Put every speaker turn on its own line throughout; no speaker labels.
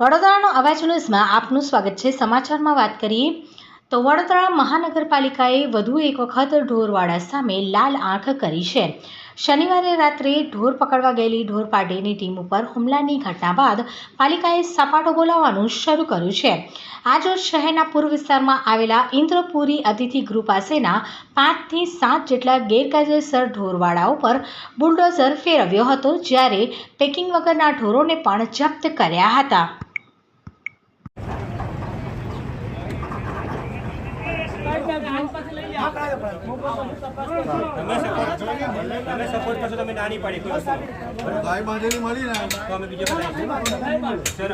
વડોદરાનો અવાજ ન્યૂઝમાં આપનું સ્વાગત છે. સમાચારમાં વાત કરીએ તો વડોદરા મહાનગરપાલિકાએ વધુ એક વખત ઢોરવાડા સામે લાલ આંખ કરી છે. શનિવારે રાત્રે ઢોર પકડવા ગયેલી ઢોર પાર્ટીની ટીમ ઉપર હુમલાની ઘટના બાદ પાલિકાએ સપાટો બોલાવવાનું શરૂ કર્યું છે. આજરોજ શહેરના પૂર્વ વિસ્તારમાં આવેલા ઇન્દ્રપુરી અતિથિ ગૃહ પાસેના પાંચથી સાત જેટલા ગેરકાયદેસર ઢોરવાળાઓ પર બુલડોઝર ફેરવ્યો હતો, જ્યારે પેકિંગ વગરના ઢોરોને પણ જપ્ત કર્યા હતા.
તમે સપોર્ટ કરશો તમે નાની પાડી કોઈ
ગાય બાંધેલી મળી ને.
તો અમે બીજો બધા સર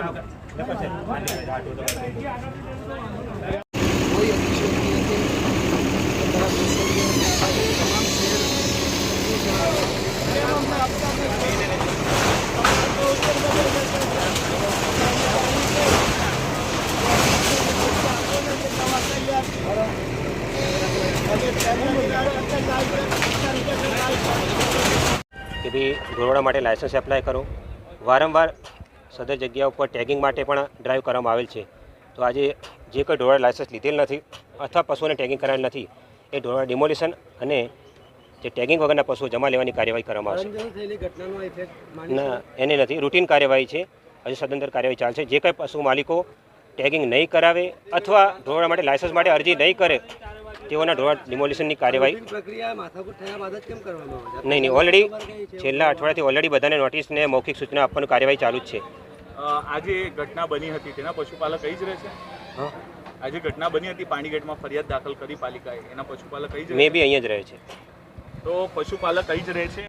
કે ભાઈ ઢોરવાડા માટે લાયસન્સ એપ્લાય કરો. વારંવાર સદર જગ્યા ઉપર ટેગિંગ માટે પણ ડ્રાઈવ કરવામાં આવેલ છે. તો આજે જે કોઈ ઢોરવાડા લાયસન્સ લીધેલ નથી અથવા પશુઓને ટેગિંગ કરાયેલ નથી એ ઢોરવાડા ડિમોલિશન અને જે ટેગિંગ વગરના પશુઓ જમા લેવાની કાર્યવાહી કરવામાં આવશે. ના એને નથી. રૂટીન કાર્યવાહી છે. હજુ સદંતર કાર્યવાહી ચાલશે. જે કંઈ પશુ માલિકો ટેગિંગ નહીં કરાવે અથવા ઢોરવાડા માટે લાયસન્સ માટે અરજી નહીં કરે તેઓના ઢોરવાડા ડિમોલિશનની કાર્યવાહી
પ્રક્રિયા માથાકૂટ થયા બાદ જ કેમ કરવામાં આવે? છે
નહીં નહીં ઓલરેડી છેલ્લા અઠવાડિયાથી ઓલરેડી બધાને નોટિસ ને મૌખિક સૂચના આપવાની કાર્યવાહી ચાલુ જ છે.
આજે ઘટના બની હતી તેના પશુપાલક કઈ જ રહે છે? આજે ઘટના બની હતી પાણીગેટમાં ફરિયાદ દાખલ કરી પાલિકાએ એના પશુપાલક કઈ જ રહે
મે બી અહીંયા જ રહે છે.
છે? તો પશુપાલક કઈ જ રહે છે